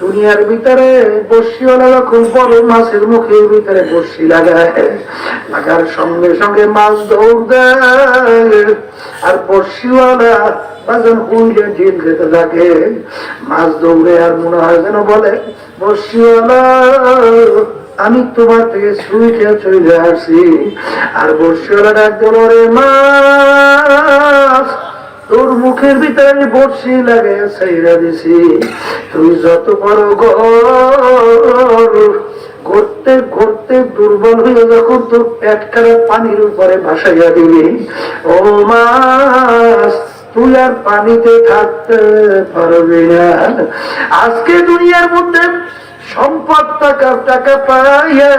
দুনিয়ার ভিতরে বসিওয়ালা যখন বড় মাছের মুখের ভিতরে বসি লাগায়, লাগার সঙ্গে সঙ্গে মাছ দৌড় দেয়। আর বসিওয়ালা বাজান মনে হয় বলে আমি তোমার থেকে সুইটে চলে আসি আর বসিওয়ালা ডাক দিল রে তোর মুখের ভিতরে আমি বসি লাগে সাইরা দিছি। তুই যত বড় ঘর ঘুরতে ঘুরতে দুর্বল হয়ে যখন তোর পেট খারাপ পানির উপরে ভাসাইয়া দিবি। ও মাস তুই আর পানিতে থাকতে পারবি না। আজকে দুনিয়ার মধ্যে সম্পদ, টাকা টাকা পাইয়া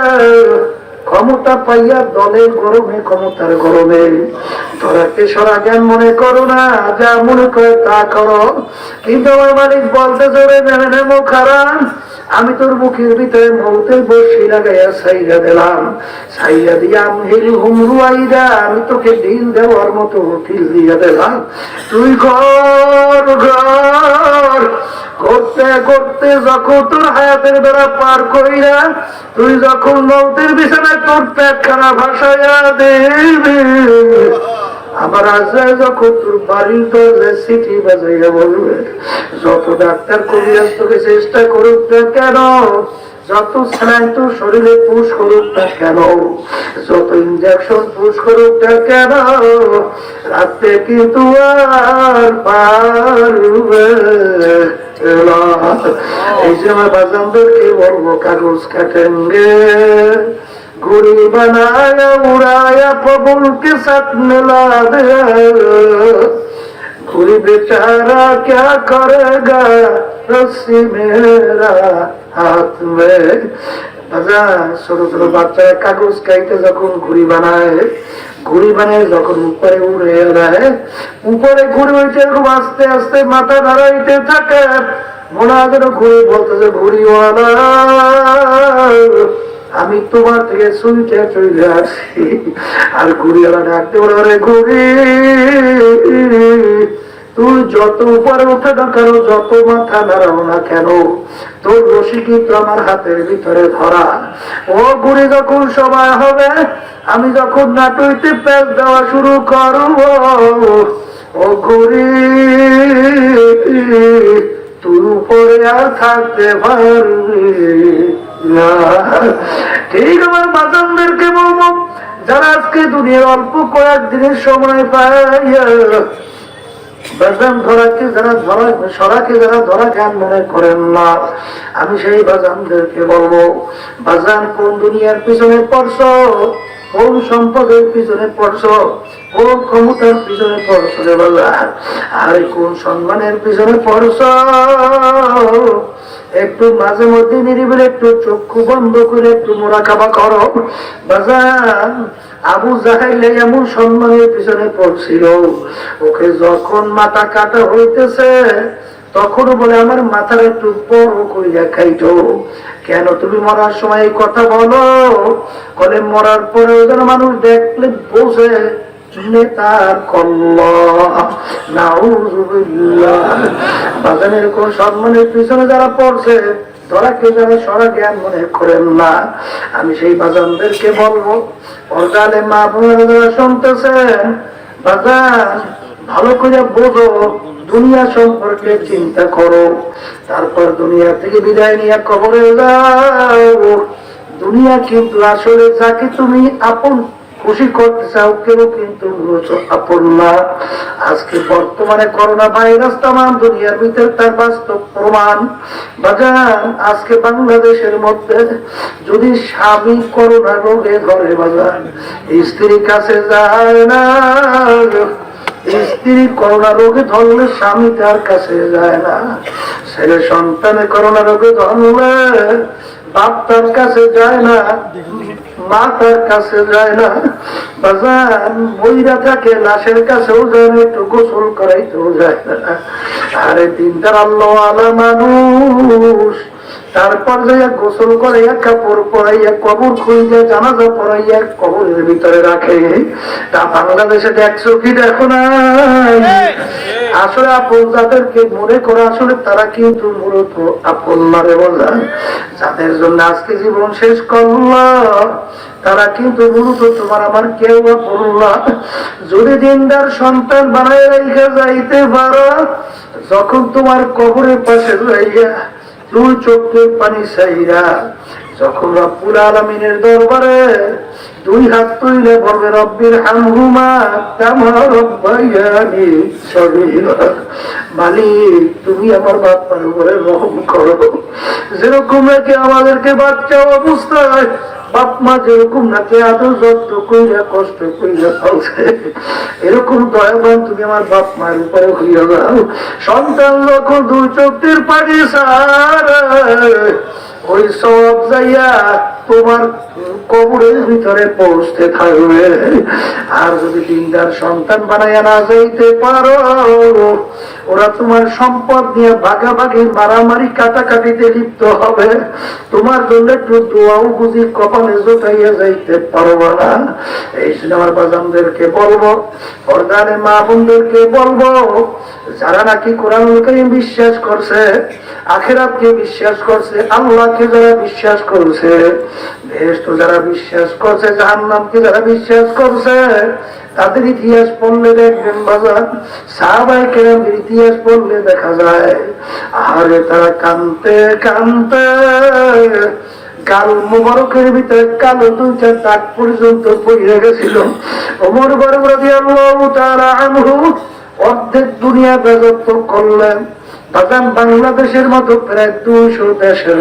ক্ষমতা পাইয়া দলের গরমে, ক্ষমতার গরমে। তোরা তেসরা জ্ঞান মনে করো না? যা মনে করে তা করো। কিন্তু আমার মালিক বলতে জোরে, নেমে, নেমো খারাপ আমি তোর মুখের ভিতরে মৌতের বসি লাগাইয়া সাইয়া দিলাম। সাইয়া দিয়া হেরি হুমরু আইদা আমি তোকে ঢিল দেওয়ার মতো ঢিল দিয়া দিলাম। তুই ঘর ঘর করতে করতে যখন তোর হায়াতের দ্বারা পার করিয়া তুই যখন মৌতের বিছানায় তোর পেট ভাসাইয়া দেবে। আমার আজরায় যখন তোর বাড়ির দরজায় সিটি বাজাইয়া বলবে, যত ডাক্তার কবিরাজ তোকে চেষ্টা করুক না কেন যত স্নায়িত শরীরে পুষ করুকটা কেন, যত ইঞ্জেকশন পুষ করুক না কেন রাতে কিন্তু আর পারবে এই সময় বাজানদেরকে বলব, কাগজ কাটেঙ্গে ঘুরি বানায়, উড়ায়, প্রবলকে সাথ মেলা দেয় दे घुड़ी बेचारा क्या करेगा रस्सी मेरा हाथ में বাজা ছোট ছোট বাচ্চারা কাগজ খাইতে যখন ঘুড়ি বানায় ঘুড়ি বানায় যখন উপরে উড়ে দেয় উপরে ঘুড়ি উঠে এরকম আস্তে আস্তে মাথা দাঁড়াইতে থাকে মনে হয় যেন ঘুড়ি বলতেছে ঘুড়িওয়ালা আমি তোমার থেকে শুনতে চলে আসি। আর ঘুরিয়ালা ডাকতে বলে ঘুরি তুই যত উপরে উঠে না কেন, যত মাথা নাড়াও না কেন, তোর রশি কিন্তু আমার হাতের ভিতরে ধরা। ও ঘুরি যখন সময় হবে, আমি যখন নাটুইতে প্যাচ দেওয়া শুরু করব, ও ঘুরি তুই উপরে আর থাকতে পারবি। ঠিক আমার বলব, যারা আজকে দুনিয়ার অল্প সময় পাইয়া বাজান আমি সেই বাজানদেরকে বলব বাজান কোন দুনিয়ার পিছনে পড়ছ? কোন সম্পদের পিছনে পড়ছ? কোন ক্ষমতার পিছনে পড়ছ রে বাজান আর কোন সম্মানের পিছনে পড়ছ? একটু মাঝে মধ্যে নিরিবিলে একটু চক্ষু বন্ধ করে একটু মোরা খাবা করো। বাজান আবু জাহাইলে এমন সম্মানের পিছনে পড়ছিল। ওকে যখন মাথা কাটা হইতেছে তখনও বলে, আমার মাথার একটু বড় করিয়া খাইতো কেন তুমি মরার সময় এই কথা বলো? বলে মরার পরেও যেন মানুষ দেখলে বোঝে বাগানের কোন সম্মানের পিছনে যারা পড়ছে ধরাকে যারা সরা জ্ঞান মনে করেন না। আমি সেই বাজানদেরকে বলব পর্দালে মা বোনেরা যারা শুনতেছেন বাজান, ভালো করে বোঝো, দুনিয়া সম্পর্কে চিন্তা করো। তারপর দুনিয়া থেকে বিদায় নিয়ে কবরে যাও। দুনিয়া কিন্তু আসলে যাকে তুমি আপন খুশি করতে চাও কেউ কিন্তু আজকে বর্তমানে করোনা ভাইরাস দুনিয়ার ভিতরে তার বাস্তব প্রমাণ। আজকে বাংলাদেশের মধ্যে যদি স্বামী করোনা রোগে ধরে বাজান স্ত্রীর কাছে যায় না। স্ত্রী করোনা রোগে ধরলে স্বামী তার কাছে যায় না। ছেলে সন্তানে করোনা রোগে ধরলে বাপ তার কাছে যায় না। মা কাছে যায় না। বাজান বইরা থাকে, লাশের কাছেও যায় না, একটু গোসল করাইতেও যায় না। আরে তিনটার আল্লাহ আলা মানুষ। তারপর যাইয়া গোসল করাইয়া কাপড় পরাইয়া, কবর খুঁজে জানাজা পরাইয়া কবরের ভিতরে রাখে। তা বাংলাদেশে দেখছ কি দেখো না? আসলে আপন যাদেরকে মনে করে আসলে তারা কিন্তু মূলত আপন মারে বলা যাদের জন্য আজকে জীবন শেষ করল, তারা কিন্তু মূলত তোমার আমার কেউ না। যদি দিনদার সন্তান বানায় রেখে যাইতে পারো, যখন তোমার কবরের পাশে যাইয়া দুই চোখের পানি সাইরা যখন রব্বুল আলমিনের দরবারে দুই হাত তুইলে বলবে, রব্বির হামহুমা কামা রব্বাইয়ানি সগীরা। মালিক, তুমি আমার বাপ্পার উপরে রহম করো। যেরকম নাকি আমাদেরকে বাচ্চা অবস্থায় ওই সব যাইয়া তোমার কবরের ভিতরে পৌঁছতে থাকবে। আর যদি দিনদার সন্তান বানাইয়া না যাইতে পারো ওরা তোমার সম্পদ নিয়ে ভাগাভাগি, মারামারি, কাটাকাটিতে লিপ্ত হবে। তোমার জন্য একটু দোয়াও বুঝি কপালে জোটাইয়া যাইতে পারব না। এই সিনেমার বাজানদেরকে বলব, পর্দারে মা বোনদেরকে বলব, যারা নাকি কোরআন বিশ্বাস করছে, আখেরাতকে বিশ্বাস করছে, আল্লাহকে যারা বিশ্বাস করছে বেহেশত যারা বিশ্বাস করছে, জাহান্নামকে যারা বিশ্বাস করছে তাদের ইতিহাস পড়লে দেখবেন বাজার সাহাবাই কেরামের ইতিহাস পড়লে দেখা যায় আরে তারা কানতে কানতে কাল মোবারকের ভিতরে কালো দুইটা দাগ পর্যন্ত পড়ে গেছিল। অমর রাজি আল্লাহ তারা আনহু অর্ধেক দুনিয়া বেজত্ব করলেন। বাগান বাংলাদেশের মতো প্রায় দুশো দেশের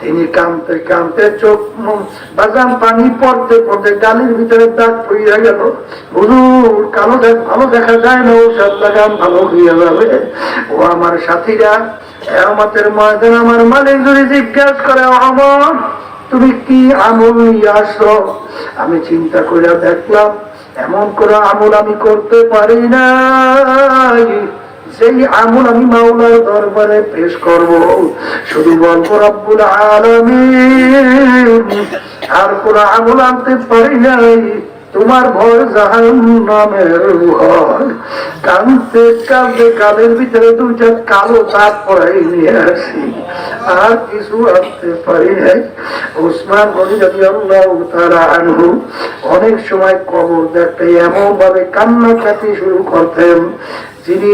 তিনি কামতে কামতে চোখ বাগান পানি পড়তে পড়তে গালির ভিতরে দাগ পড়িয়া গেল। হুজুর, কালো দেখ, ভালো দেখা যায় না, ঔষধ লাগান ভালো হইয়া যাবে। ও আমার সাথীরা আমাদের ময়দান আমার মালিক যদি জিজ্ঞাসা করে আমার তুমি কি আমল নিয়ে আসো আমি চিন্তা করে দেখলাম, এমন করে আমল আমি করতে পারি না সেই আমল আমি মাওলার দরবারে পেশ করব। শুধু বলব রব্বুল আর কোন আমল আনতে পারি নাই। তোমার ভয় জাহান নামের ভয়। কানতে কানতে কালের ভিতরে দুইটা কালো দাগ পড়াই নিয়ে আসি। আর কিছু আনতে পারি নাই। ওসমান গনি যদি তারা আনহু অনেক সময় কবর দেখতে এমন ভাবে কান্নাকাটি শুরু করতেন। যিনি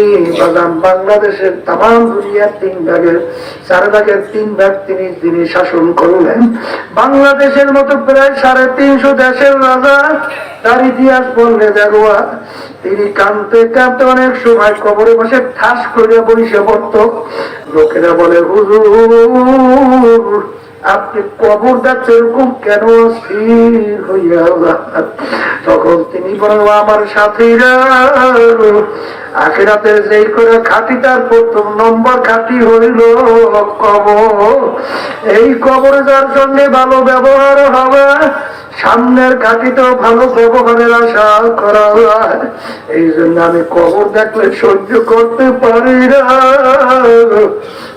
বাংলাদেশের তাম দুনিয়ার তিন ভাগের, চার ভাগের তিন ভাগ তিনি, যিনি শাসন করলেন। বাংলাদেশের মতো প্রায় সাড়ে তিনশো দেশের রাজা, তার ইতিহাস বললে দেখোয়া তিনি কানতে কানতে অনেক সময় কবরে বসে ঠাস করে বসে পড়ত লোকেরা বলে, হুজুর আপনি কবর যাচ্ছে এরকম কেন স্থির হইয়া তখন তিনি বলেন আমার সাথীরা। আখেরাতে যেই করে খাটি, তার প্রথম নম্বর খাটি হইল কবর। এই কবরে যার সঙ্গে ভালো ব্যবহার হবে, সামনের ঘাটিতেও ভালো ব্যবহারের আশা করা এই জন্য আমি কবর দেখলে সহ্য করতে পারি না।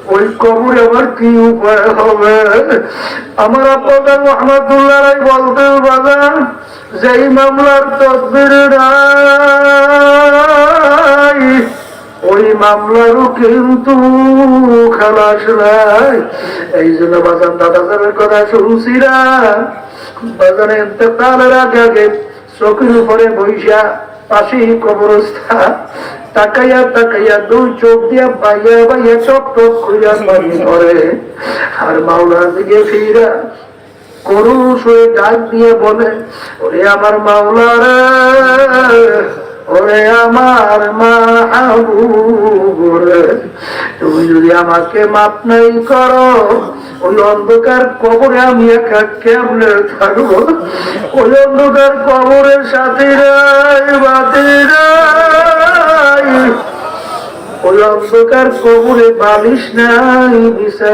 ওই কবরে আমার কি উপায় হবে? আমার আপনাদের রহমতুল্লাহ বলতে যে এই মামলার তদবির ওই মামলারও কিন্তু খালাস নাই। এই জন্য বাজান দাদাদের কথা শুনছিরা বাজারে ইন্তেকালের আগে আগে চোখের উপরে বৈশা পাশেই কবরস্থান। তাকাইয়া তাকাইয়া দুই চোখ দিয়া পাইয়া পাইয়া চক টক করিয়া পানি ধরে আর মাওলার দিকে ফিরা করুষ হয়ে ডাক দিয়ে বলে, ওরে আমার মাওলারা ওরে আমার মাহবুবরে তুমি যদি আমাকে মাপ নাই করো, ওই অন্ধকার কবরে আমি একা কেমনে থাকব? ওই অন্ধকার কবরের সাথে বাতিরাই ওই অন্ধকার কবরে বালিশ নাই আমাদের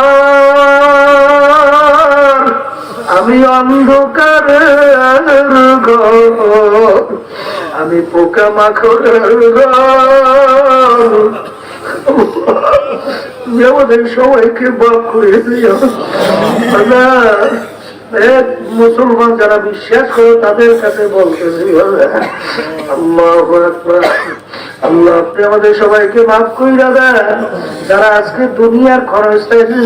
ঘর আমি পোকা মাখর আমাদের সবাইকে বাপ করে এক মুসলমান যারা বিশ্বাস করে তাদের কাছে বলতেছি আমাদের সবাইকে মাফ করি দাদা যারা আজকে দুনিয়ার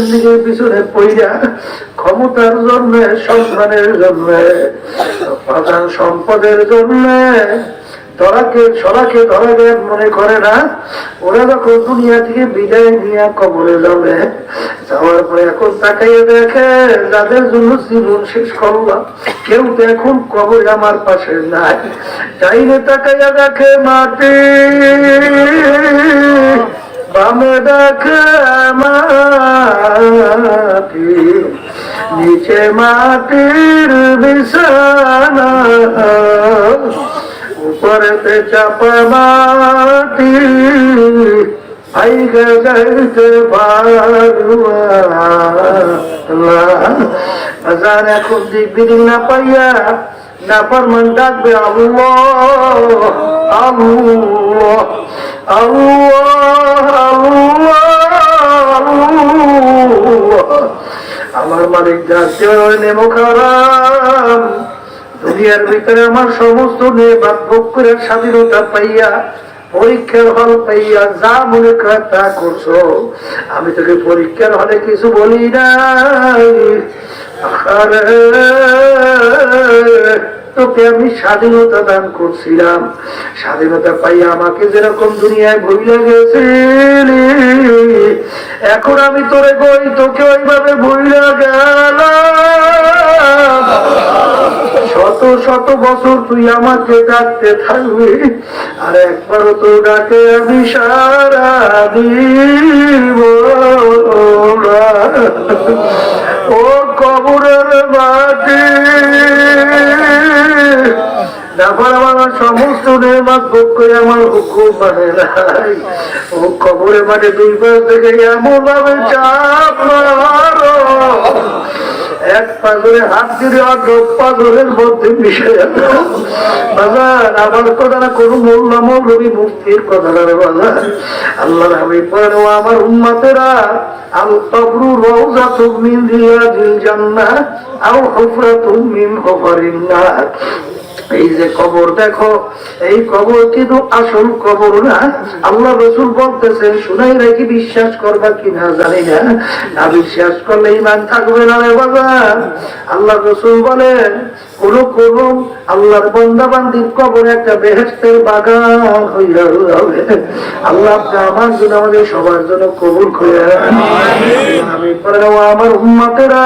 নিজের পিছনে পইরা ক্ষমতার জন্য সন্তানের জন্য সম্পদের জন্য ধরাকে সরাকে ধরা দেন মনে করে না। ওরা যখন দুনিয়া থেকে বিদায় নিয়ে কবরে যাবে, যাওয়ার পরে এখন তাকাইয়ে দেখে, যাদের জন্য জীবন শেষ করলাম, কেউ তো এখন কবরে আমার পাশে নাই। চাইলে তাকাইয়া দেখে মাটি, বামে দেখে মাটি, নিচে মাটির বিছানা। উপরেতে চাপা মাটি আইগে যাইতে পারুয়ার এখন দিক বিদিক না পাইয়া, না পারমান ডাকবে আল্লাহ আল্লাহ আল্লাহ আমার মালিক যাচ্ছে নেমো খারাপ দুনিয়ার ভিতরে আমার সমস্ত নেবাদ ভোগ করে স্বাধীনতা পাইয়া পরীক্ষার হল পাইয়া যা মনে তা করছ। আমি তোকে পরীক্ষার হলে কিছু বলি আরে, তোকে আমি স্বাধীনতা দান করছিলাম। স্বাধীনতা পাইয়া আমাকে যেরকম দুনিয়ায় ভুলে গেছিলি এখন আমি তোরে গই তোকে ওইভাবে ভুলে গেলাম শত শত বছর তুই আমাকে ডাকতে থাকবি, আর একবারও তো ডাকে আমি সারা দিব। ও কবরের মাটি। তারপর আমার সমস্ত নেমাত ভোগ করে আমার হুকুম মানে ও কবরে মানে দুই পাশ থেকে এমন ভাবে চাপ এক পাগলে হাত দিয়ে অর্ধ পাগলের মধ্যে মিশে গেল বাজার, আমার কথা না কোনো মূল্য মৌলবী মুক্তির কথা না রে বাজার। আল্লাহ আমি পড়ে আমার উম্মাতেরা, আল কবরু রওজা তুমিন রিয়াজিল জান্নাহ, আও হুফরাতুম মিন হুফারিন নার। এই যে কবর দেখো এই কবর কিন্তু আসল কবর না। আল্লাহ রসুল বলতেছেন শুনাই নাকি বিশ্বাস করবা কিনা জানি না। না বিশ্বাস করলে ইমান থাকবে না রে বাবা। আল্লাহ রসুল বলেন কোন কোন আল্লাহর বন্দা বান্দির কবর একটা বেহেস্তের বাগান হইয়া হবে আল্লাহ আপনি আমার জন্য আমাদের সবার জন্য কবুল করে আমি পরে আমার উম্মাতেরা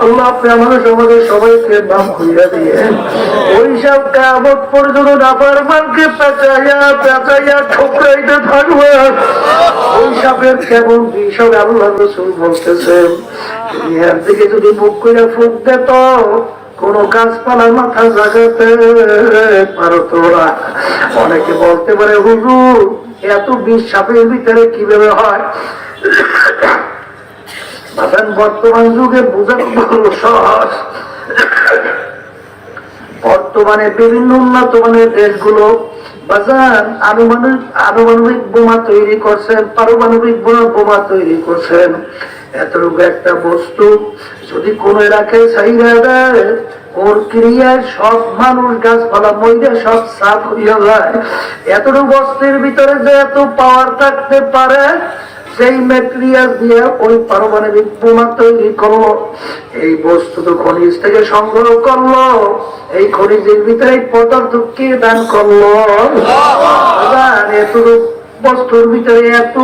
আল্লাহ আমাদের সবাইকে ওই সব দিকে যদি মুখ করে ফুক দিত, কোন গাছপালা মাথা জাগাতে পারতো না। অনেকে বলতে পারে, হুজুর, এত বিষ সাপের ভিতরে কীভাবে হয়? বাজান বর্তমান যুগে বোঝানো সহজ। বর্তমানে বিভিন্ন উন্নত মানের দেশগুলো বাজার আনুমানিক আনুমানবিক বোমা তৈরি করছেন, পারমাণবিক বোমা তৈরি করছেন। এতটুকু একটা বস্তু, যদি কোন এলাকায় চাহিদা দেয়, ওর ক্রিয়ায় সব মানুষ গাছপালা মইরে সব সাফ হইয়া যায়। এতটুকু বস্তির ভিতরে যে এত পাওয়ার থাকতে পারে সেই ম্যাটেরিয়াল দিয়ে ওই পারমাণবিক বোমা তৈরি করল এই বস্তু তো খনিজ থেকে সংগ্রহ করল এই খনিজের ভিতরে পদার্থ কে দান করল? এত বস্তুর ভিতরে এত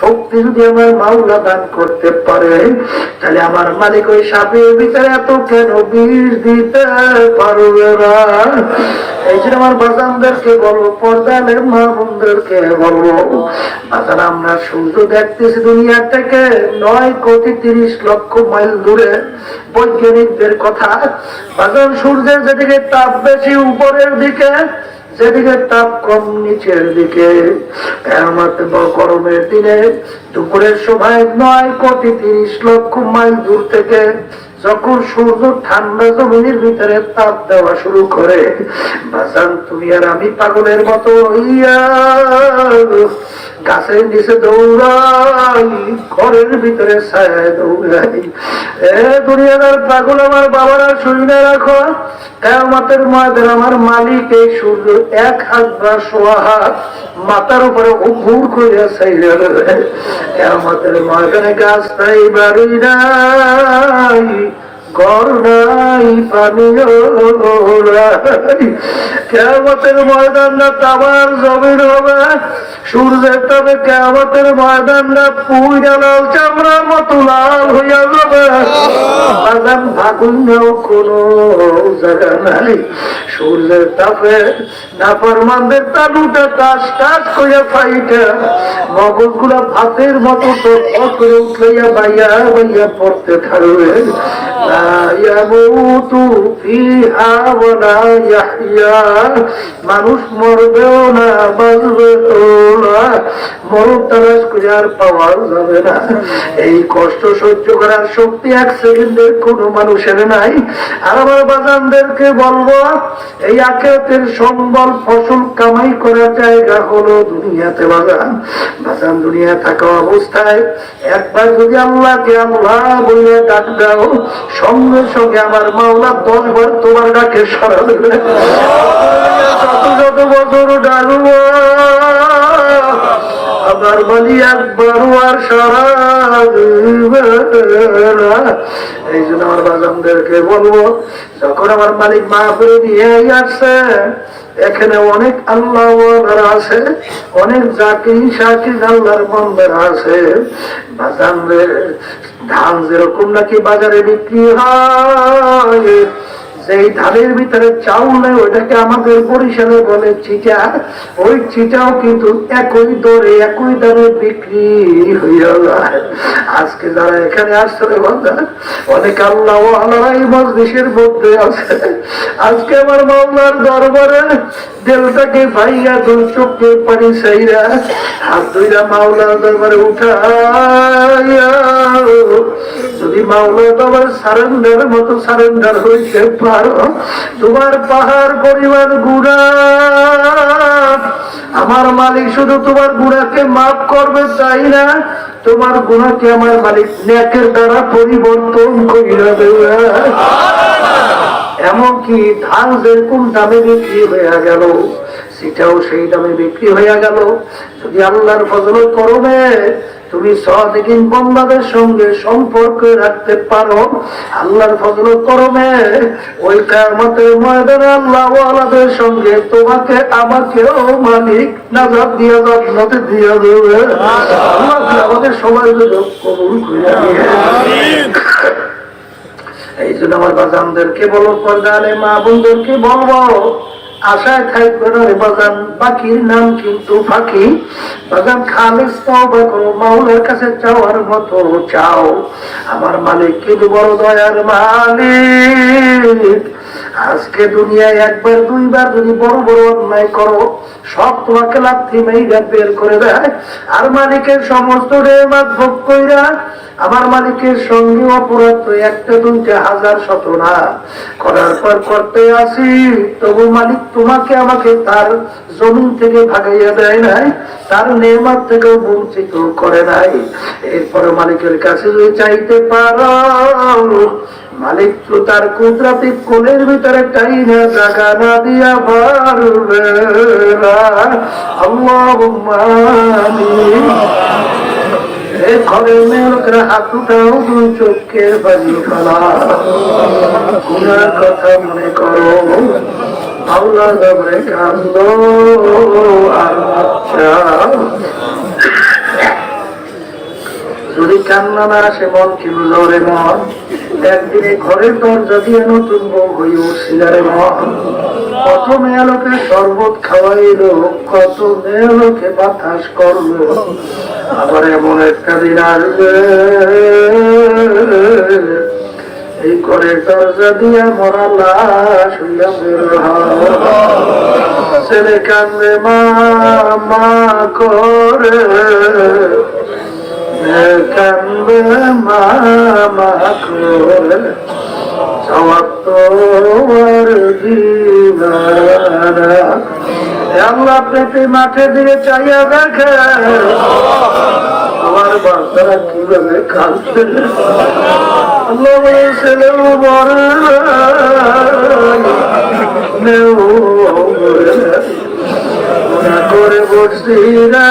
শক্তি যদি আমার মাওলা দান করতে পারে, তাহলে আমার মালিক ওই সাপের ভিতরে এত কেন বিষ দিতে পারবে না? এই জন্য আমার বাজানদেরকে বলব পর্দানের মা বোনদেরকে বলব বাজান, আমরা সূর্য দেখতেছি দুনিয়া থেকে নয় কোটি তিরিশ লক্ষ মাইল দূরে বৈজ্ঞানিকদের কথা। বাজান, সূর্যের যেদিকে তাপ বেশি, উপরের দিকে যেদিকে তাপ কম, নিচের দিকে গরমের দিনে দুপুরের সময় নয় কোটি তিরিশ লক্ষ মাইল দূর থেকে যখন সূর্য ঠান্ডা জমির ভিতরে তাপ দেওয়া শুরু করে বাসান তুমি আর আমি পাগলের মতো হইয়া গাছের নিচে দৌড়াই, ঘরের ভিতরে ছায় দৌড়াই। এ দুনিয়াদার পাগল আমার বাবারা শুনে রাখো। কেমতের ময়দান আমার মালিক এই সূর্য এক হাত বা সোয়া হাত মাথার উপরে উপুর করিয়া চাইলে কেমতের ময়দানে গাছ নাই, বাড়ি নাই। কেমতের ময়দান না তাবার জমিন হবে। সূর্যের তবে কেমতের ময়দান না পুইরা লাল চামড়ার মতো লাল হইয়া যাবে। ভাগুন কোনো জায়গা নাই। সূর্যের তাপে তালুটা টাস টাস কইয়া ফাইটা। মগজগুলা ভাতের মতো তো করে উঠলাইয়া বাইয়া বাইয়া পড়তে থাকবে। মানুষ মরবেও না, বাঁচবেও না। মরণ তালাশ করে পাওয়া যাবে না। এই কষ্ট সহ্য করার শক্তি এক সেকেন্ডের কোনো মানুষের নাই। আর আমার বাজানদেরকে বলব, এই আখেরাতের সম্বল ফসল কামাই করা জায়গা হলো দুনিয়াতে বাগান বাজান দুনিয়া থাকা অবস্থায় একবার যদি আল্লাহকে আল্লাহ বলে ডাক দাও সঙ্গে সঙ্গে আমার মাওলা দশ বার তোমার ডাকে সরাবে শত শত বছর ডাকবো। আমার বলি একবার আর সারা এই জন্য আমার বাজানদেরকে বলব, যখন আমার মালিক মা করে নিয়ে আসছে এখানে অনেক আল্লাহ আছে, অনেক জাতি সাকি আল্লাহর বন্ধের আছে। ধান যেরকম নাকি বাজারে বিক্রি হয় সেই ধানের ভিতরে চাউল ওইটাকে আমাদের বরিশালে বলে চিটা ওই চিটাও কিন্তু একই দরে, একই দামে বিক্রি হইয়া যায়। আজকে যারা এখানে আসছে অনেক আল্লাহ আল্লাহ মজলিসের মধ্যে আছে। আজকে আমার মামলার দরবারে দেলটাকে ভাইয়া দুই চোখে পানি চাইরা হাত দুইরা মাওলার দরবারে উঠাইয়া, যদি মাওলা তোমার সারেন্ডার মতো সারেন্ডার হইতে পারো তোমার পাহাড় পরিমাণ গুণা। আমার মালিক শুধু তোমার গুড়াকে মাফ করবে তাই না? তোমার গুণাকে আমার মালিক ন্যাকের দ্বারা পরিবর্তন করিয়া দেবে। এমনকি ধান যেরকম দামে বিক্রি হয়ে গেল। সেটাও সেই দামে বিক্রি হয়ে গেল। যদি আল্লাহর ফজল করবে তুমি সদিন বন্দাদের সঙ্গে সম্পর্ক রাখতে পারো। আল্লাহর ফজল করবে ওই কামতের ময়দানে আল্লাহ আলাদের সঙ্গে তোমাকে আমাকেও মালিক নাজাদ দিয়া যত্নতে দিয়া দেবে। আল্লাহ আমাদের সবাই কবুল করে এই জন্য আমার বাজানদেরকে বলো পর্দালে মা বোনদেরকে বলব আশায় থাকবে না রে বাজান বাকির নাম কিন্তু ফাঁকি। বাগান খালিস তওবা করো মাওলার কাছে চাওয়ার মতো চাও। আমার মালিক কিন্তু বড় দয়ার মালিক। আজকে দুনিয়ায় একবার, দুইবার যদি বড় বড় অন্যায় করো, সব তোমাকে লাথি মেয়েরা বের করে দেয়। আর মালিকের সমস্ত রেমাত ভোগ কইরা, আমার মালিকের সঙ্গে অপরাধ তো একটা, দুইটা, হাজার শত না। করার পর করতে আসি, তবু মালিক তোমাকে আমাকে তার জমিন থেকে ভাগাইয়া দেয় নাই, তার নেমাত থেকেও বঞ্চিত করে নাই। এরপরে মালিকের কাছে যদি চাইতে পারো মালিক তো তার কুদরাতি কোলের ভিতরে টাইনা জায়গা না দিয়া পারবে কথা মনে করো। আল্লাহ আর যদি কান্না না আসে, মন কি রে মন। একদিনে ঘরের দরজা যদি নতুন বউ হয়ে উঠছিল রে মন। কত মেয়ে লোকে শরবত খাওয়াইলো কত মেয়ে লোকে বাতাস করল। আবার এমন একটা দিন আসবে। এই করে দরজা দিয়ে মরা লাশ হইয়া বের। ছেলে কান্দে মা মা করে। দিবানা মাঠে দিয়ে চাইয়া দেখে আমার বাচ্চারা কীভাবে বলে ছেলেও বড় করে বসছি রে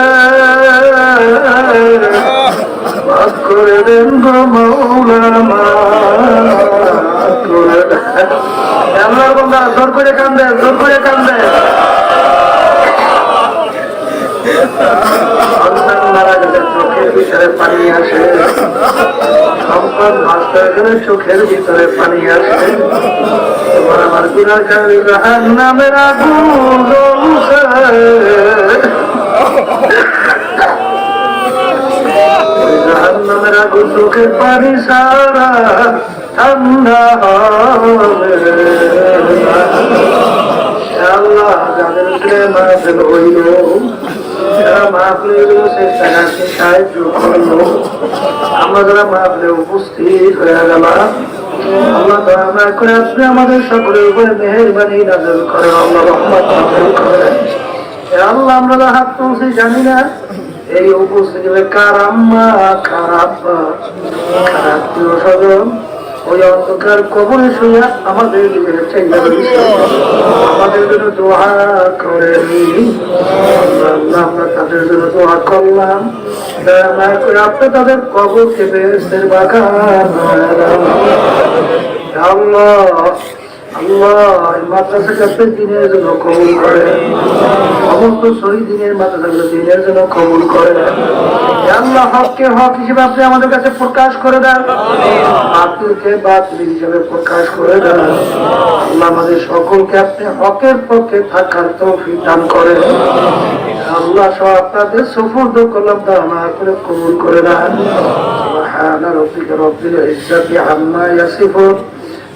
মাফ করে দেন গো মৌলা মাফ করে দেন বন্ধা জোর করে কান্দে, জোর করে কান্দে। সন্তান মারা গেলে চোখের ভিতরে পানি আসে। নষ্ট হয়ে গেলে চোখের ভিতরে পানি আসে। তোমার আমার গুণার কারণে নামের আগুন চোখের পানি সারা ঠান্ডা। আল্লাহ যাদের ছেলে মাহফিল হইল যারা মাহফিল চেষ্টা কাছে সাহায্য করল? আমরা যারা মাহফিলে উপস্থিত করে আমাদের সকলের উপরে মেহরবানি নাজল করেন, আল্লাহ আমরা হাত তুলছি, জানি না। এই উপস্থিত কার আম্মা কার আব্বা কার ওই অন্ধকার কবরে শুয়ে আমাদের রয়েছে। আমাদের জন্য দোয়া করে আল্লাহ, আমরা তাদের জন্য দোয়া করলাম। আপনি তাদের কবর বাগান আল্লাহ আল্লাহ এই মাদ্রাসাকে আপনি দিনের জন্য কবুল করেন সমস্ত শহীদ দিনের মাদ্রাসাগুলো দিনের জন্য কবুল করেন হে আল্লাহ হককে হক হিসেবে আপনি আমাদের কাছে প্রকাশ করে দেন বাতিলকে বাতিল হিসেবে প্রকাশ করে দেন আল্লাহ আমাদের সকলকে আপনি হকের পক্ষে থাকার তৌফিক দান করেন আল্লাহ সব আপনাদের সুফুর্দ করলাম তা না করে কবুল করে দেন سبحان ربك رب العزة عما يصفون